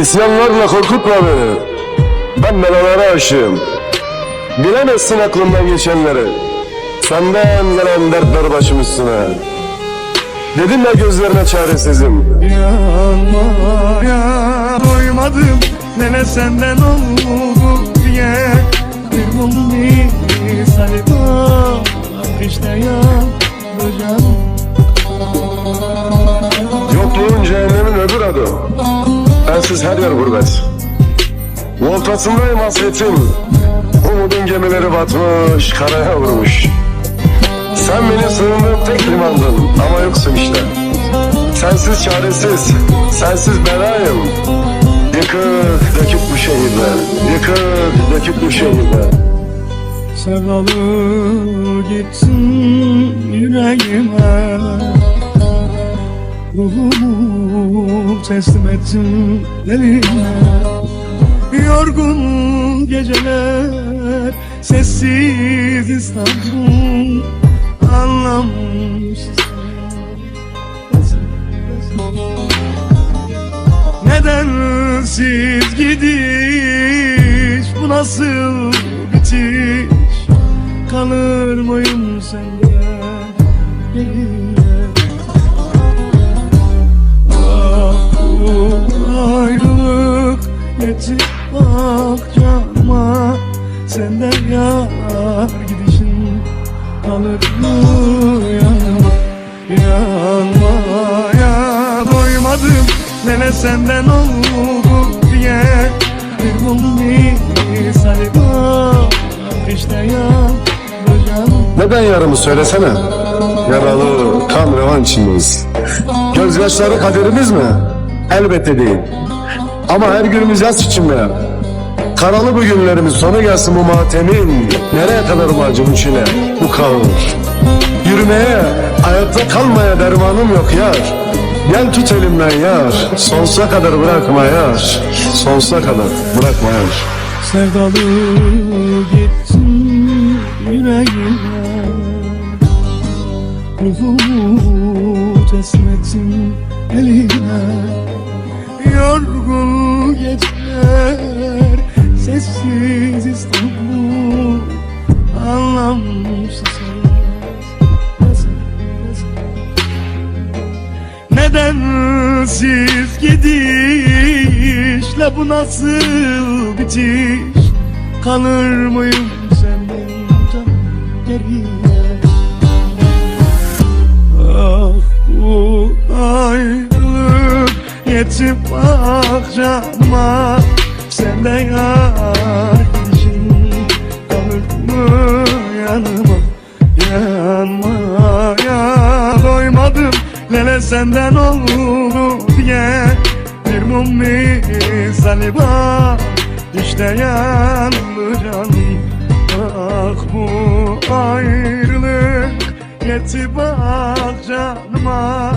İsyanlarla korkutma beni. Ben belalara aşığım. Bilemezsin aklımdan geçenleri. Senden gelen dertler başım üstüne. Dedim ya gözlerine çaresizim. Yanmaya doymadım Nene senden oldu diye Bir mum misali bak işte yanacağım Yokluğun cehennemin öbür adı. Bensiz her yer gurbet. Voltasındayım hasretim. Umudun gemileri batmış, karaya vurmuş. Sen benim sığındığım tek limandın ama yoksun işte. Sensiz çaresiz, sensiz belayım. Yıkık dökük bu şehirde, yıkık dökük bu şehirde. Sevdalı gitsin yüreğime Ruhumu teslim ettim eline. Yorgun geceler Sessiz İstanbul. Anlamsız Nedensiz gidiş? Bu nasıl bitiş? Kalır mıyım sende? Geriye Senden yar gidişin mı yanıma Yanmaya doymadım Nene senden oldu diye Bir mum misali bak işte yanacağım Neden yarımı söylesene? Yaralı, kan revan içindeyiz. Gözyaşları kaderimiz mi? Elbette değil. Ama her günümüz yaz için mi? Karalı bu günlerimiz sonu gelsin bu matemin. Nereye kadar bu acım içine, bu kahır? Yürümeye, ayakta kalmaya dermanım yok yar. Gel tut elimden yar. Sonsuza kadar bırakma yar. Sonsuza kadar bırakma yar. Sevdalı gitsin yüreğime Ruhumu teslim ettim eline Yorgun geceler Sessiz İstanbul Anlamsız Nedensiz gidişle bu nasıl bitiş? Kalır mıyım senden can geriye? Ah bu ayrılık yetip bak canıma Senden yar Senden oldu diye. Bir mum misali bak işte yandı canım Ah bu ayrılık Yetip bak canıma